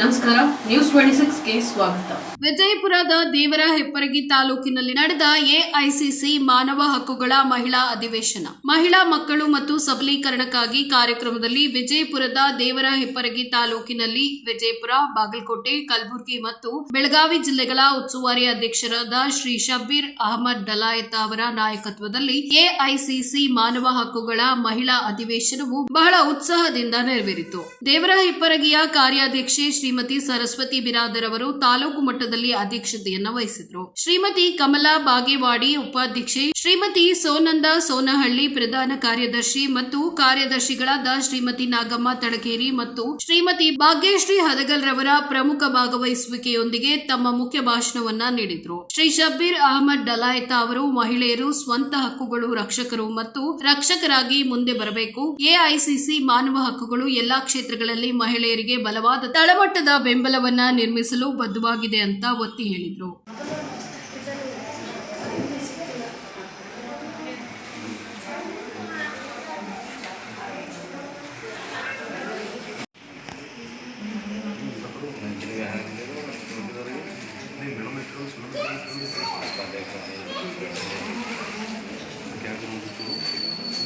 ನಮಸ್ಕಾರ news twenty ಸಿಕ್ಸ್ಗೆ ಸ್ವಾಗತ. ವಿಜಯಪುರದ ದೇವರ ಹೆಪ್ಪರಗಿ ತಾಲೂಕಿನಲ್ಲಿ ನಡೆದ ಎಐಸಿಸಿ ಮಾನವ ಹಕ್ಕುಗಳ ಮಹಿಳಾ ಅಧಿವೇಶನ. ಮಹಿಳಾ ಮಕ್ಕಳು ಮತ್ತು ಸಬಲೀಕರಣಕ್ಕಾಗಿ ಕಾರ್ಯಕ್ರಮದಲ್ಲಿ ವಿಜಯಪುರದ ದೇವರ ಹೆಪ್ಪರಗಿ ತಾಲೂಕಿನಲ್ಲಿ ವಿಜಯಪುರ, ಬಾಗಲಕೋಟೆ, ಕಲಬುರಗಿ ಮತ್ತು ಬೆಳಗಾವಿ ಜಿಲ್ಲೆಗಳ ಉಸ್ತುವಾರಿ ಅಧ್ಯಕ್ಷರಾದ ಶ್ರೀ ಶಬೀರ್ ಅಹಮದ್ ಡಲಾಯತ್ ಅವರ ನಾಯಕತ್ವದಲ್ಲಿ ಎಐಸಿಸಿ ಮಾನವ ಹಕ್ಕುಗಳ ಮಹಿಳಾ ಅಧಿವೇಶನವು ಬಹಳ ಉತ್ಸಾಹದಿಂದ ನೆರವೇರಿತು. ದೇವರ ಹೆಪ್ಪರಗಿಯ ಕಾರ್ಯಾಧ್ಯಕ್ಷೆ ಶ್ರೀಮತಿ ಸರಸ್ವತಿ ಬಿರಾದರ್ ಅವರು ತಾಲೂಕು ಮಟ್ಟದಲ್ಲಿ ಅಧ್ಯಕ್ಷತೆಯನ್ನು ವಹಿಸಿದ್ರು. ಶ್ರೀಮತಿ ಕಮಲಾ ಬಾಗೇವಾಡಿ ಉಪಾಧ್ಯಕ್ಷೆ ಶ್ರೀಮತಿ ಸೋನಂದ ಸೋನಹಳ್ಳಿ ಪ್ರಧಾನ ಕಾರ್ಯದರ್ಶಿ ಮತ್ತು ಕಾರ್ಯದರ್ಶಿಗಳಾದ ಶ್ರೀಮತಿ ನಾಗಮ್ಮ ತಡಕೇರಿ ಮತ್ತು ಶ್ರೀಮತಿ ಭಾಗ್ಯಶ್ರೀ ಹದಗಲ್ ರವರ ಪ್ರಮುಖ ಭಾಗವಹಿಸುವಿಕೆಯೊಂದಿಗೆ ತಮ್ಮ ಮುಖ್ಯ ಭಾಷಣವನ್ನ ನೀಡಿದ್ರು. ಶ್ರೀ ಶಬ್ಬೀರ್ ಅಹಮದ್ ಡಲಾಯತ ಅವರು ಮಹಿಳೆಯರು, ಸ್ವಂತ ಹಕ್ಕುಗಳು ರಕ್ಷಕರು ಮತ್ತು ರಕ್ಷಕರಾಗಿ ಮುಂದೆ ಬರಬೇಕು. ಎಐಸಿಸಿ ಮಾನವ ಹಕ್ಕುಗಳು ಎಲ್ಲಾ ಕ್ಷೇತ್ರಗಳಲ್ಲಿ ಮಹಿಳೆಯರಿಗೆ ಬಲವಾದ ತಳಮಟ್ಟದ ಬೆಂಬಲವನ್ನ ನಿರ್ಮಿಸಲು ಬದ್ಧವಾಗಿದೆ ಅಂತ ಒತ್ತಿ ಹೇಳಿದ್ರು.